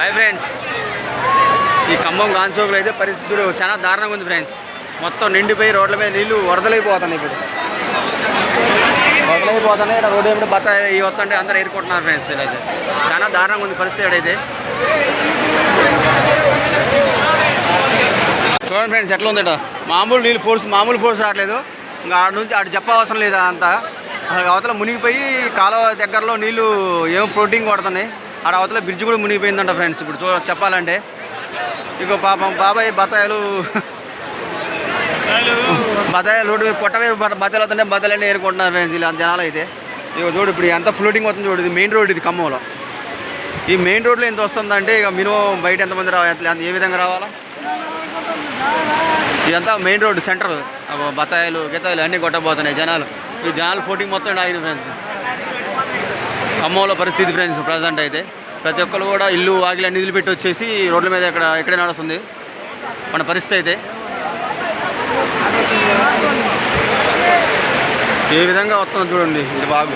Hi friends ఈ ఖమ్మం గాన్సోకులు అయితే పరిస్థితులు చాలా దారుణంగా ఉంది ఫ్రెండ్స్ మొత్తం నిండిపోయి రోడ్ల మీద నీళ్ళు వరదలైపోతున్నాయి ఇప్పుడు. వరదలైపోతున్నాయి ఇక్కడ రోడ్డు ఎప్పుడు బత్త ఈ వస్తుంటే అందరూ ఏరుకుంటున్నారు ఫ్రెండ్స్ ఇదైతే చాలా దారుణంగా ఉంది పరిస్థితి ఇక్కడైతే. చూడండి ఫ్రెండ్స్ ఎట్లా ఉంది మామూలు నీళ్ళు ఫోర్స్ మామూలు ఫోర్స్ రావట్లేదు. ఇంకా ఆడ నుంచి అటు చెప్పవసరం లేదు అంతా. అసలు అవతల మునిగిపోయి కాలువ దగ్గరలో నీళ్ళు ఏం ప్రోటీన్ కొడుతున్నాయి. ఆడ అవతల బ్రిడ్జ్ కూడా మునిగిపోయిందంట ఫ్రెండ్స్ ఇప్పుడు చూ చెప్పాలంటే. ఇక పాపం బాబాయ్ బత్తాయిలు బత్తాయి రోడ్డు బత్త- బత్తాయిలు వస్తుంటే బత్తాయిలన్నీ ఏరుకుంటున్నారు ఫ్రెండ్స్ ఇలా జనాలు అయితే. ఇక చూడు ఇప్పుడు ఎంత ఫ్లోటింగ్ వస్తుంది చూడు. ఇది మెయిన్ రోడ్ ఇది ఖమ్మంలో. ఈ మెయిన్ రోడ్లో ఎంత వస్తుందంటే ఇక మినిమం బయట ఎంతమంది రావాలి? ఏ విధంగా రావాలా? ఇదంతా మెయిన్ రోడ్ సెంటర్ బత్తాయిలు గిత్తాయిలు అన్నీ కొట్టబోతున్నాయి జనాలు. ఈ జనాలు ఫోటింగ్ మొత్తం ఆగిన ఫ్రెండ్స్ ఖమ్మంలో పరిస్థితి ఫ్రెండ్స్ ప్రజెంట్ అయితే. ప్రతి ఒక్కరు కూడా ఇల్లు వాకిలి అన్ని నిధులు పెట్టి వచ్చేసి రోడ్ల మీద ఎక్కడ ఇక్కడే నడుస్తుంది. మన పరిస్థితి అయితే. ఏ విధంగా వస్తుందో చూడండి ఇది బాగు.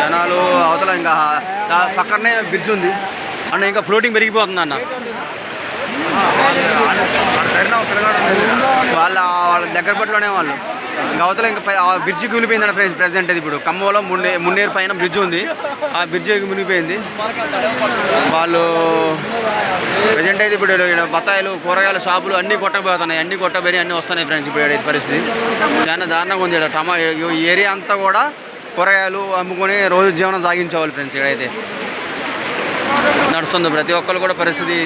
జనాలు అవతల ఇంకా పక్కనే బ్రిడ్జ్ ఉంది. అన్న ఇంకా ఫ్లోటింగ్ పెరిగిపోతుంది అన్న. వాళ్ళ వాళ్ళ దగ్గర పట్లోనే వాళ్ళు. అవతల ఇంకా బ్రిడ్జ్ కూలిపోయిందండి ఫ్రెండ్స్ ప్రెసెంట్ అది ఇప్పుడు. ఖమ్మంలో మున్నే మున్నేరు పైన బ్రిడ్జ్ ఉంది. ఆ బ్రిడ్జి మునిగిపోయింది వాళ్ళు ప్రజెంట్ అయితే ఇప్పుడు బత్తాయిలు కూరగాయల షాపులు అన్నీ కొట్టకపోతున్నాయి అన్నీ కొట్టబోయి అన్నీ వస్తున్నాయి ఫ్రెండ్స్ ఇప్పుడు ఈడ పరిస్థితి. చాలా దారుణంగా ఉంది టమా ఈ ఏరియా అంతా కూడా కూరగాయలు అమ్ముకొని రోజు జీవనం సాగించేవాళ్ళు ఫ్రెండ్స్ ఇక్కడైతే. నడుస్తుంది ప్రతి ఒక్కరు కూడా పరిస్థితి.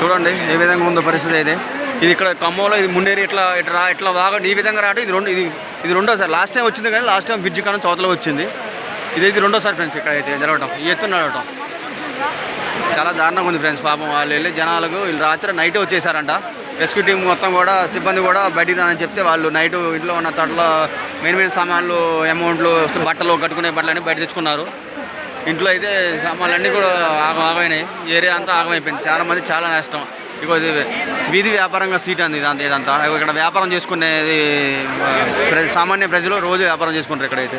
చూడండి ఏ విధంగా ఉందో పరిస్థితి అయితే. ఇది ఇక్కడ ఖమ్మంలో ఇది ముండేరి ఇట్లా ఇట్లా రా ఇట్లా బాగా ఈ విధంగా రావడం ఇది రెండు ఇది ఇది రెండోసారి. లాస్ట్ టైం వచ్చింది కానీ లాస్ట్ టైం బ్రిడ్జ్ కానీ చోతలో వచ్చింది. ఇదైతే రెండోసారి ఫ్రెండ్స్ ఇక్కడ అయితే జరగటం. ఎత్తు ఎత్తున నడవటం చాలా దారుణంగా ఉంది ఫ్రెండ్స్ పాపం వాళ్ళు వెళ్ళి జనాలకు వీళ్ళు రాత్రి నైట్ వచ్చేసారంట. రెస్క్యూ టీం మొత్తం కూడా సిబ్బంది కూడా బయటికి రానని చెప్తే వాళ్ళు నైట్ ఇంట్లో ఉన్న తట్లో మెయిన్ మెయిన్ సామాన్లు అమౌంట్లు బట్టలు కట్టుకునే బట్టలన్నీ బయట తెచ్చుకున్నారు. ఇంట్లో అయితే సామాన్లు అన్నీ కూడా ఆగం ఆగమైనాయి. ఏరియా అంతా ఆగమైపోయింది. చాలా మంది చాలా నష్టం. ఇగో ఇది వీధి వ్యాపారంగా సీట్ అంది ఇదంతా ఇదంతా. ఇక్కడ వ్యాపారం చేసుకునేది సామాన్య ప్రజలు రోజు వ్యాపారం చేసుకుంటారు ఇక్కడైతే.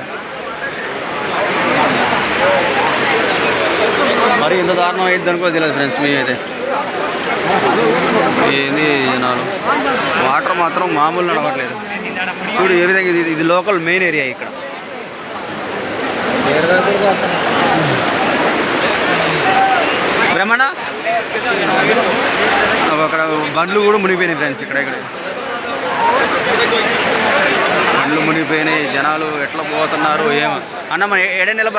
మరి ఇంత దారుణం అయింది అనుకో తెలియదు ఫ్రెండ్స్ మీ అయితే ఏంది జనాలు? వాటర్ మాత్రం మామూలు నడవట్లేదు. చూడు ఏ విధంగా ఇది ఇది లోకల్ మెయిన్ ఏరియా ఇక్కడ. బ్రహ్మణ? అక్కడ బండ్లు కూడా మునిగిపోయినాయి ఫ్రెండ్స్ ఇక్కడ ఇక్కడ. బండ్లు మునిగిపోయినాయి జనాలు ఎట్లా పోతున్నారు ఏమో. అన్న మన ఏడే నెల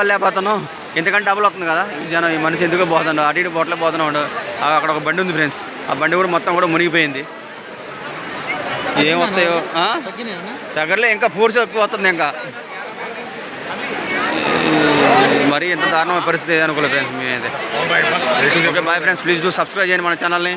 ఎంతకంటే డబ్బులు వస్తుంది కదా ఈ జనం ఈ మనిషి ఎందుకు పోతుండో? అటు ఇటు బోట్లే పోతున్నాడు అక్కడ ఒక బండి ఉంది ఫ్రెండ్స్. ఆ బండి కూడా మొత్తం కూడా మునిగిపోయింది. ఏం వస్తాయో ఆ? దగ్గరలో ఇంకా ఫోర్స్ ఎక్కువ వస్తుంది ఇంకా. మరి ఎంత దారుణమైన పరిస్థితి అనుకోలేదు ఫ్రెండ్స్ మేమైతే. Okay bye friends please do subscribe చేయండి మన ఛానల్ని.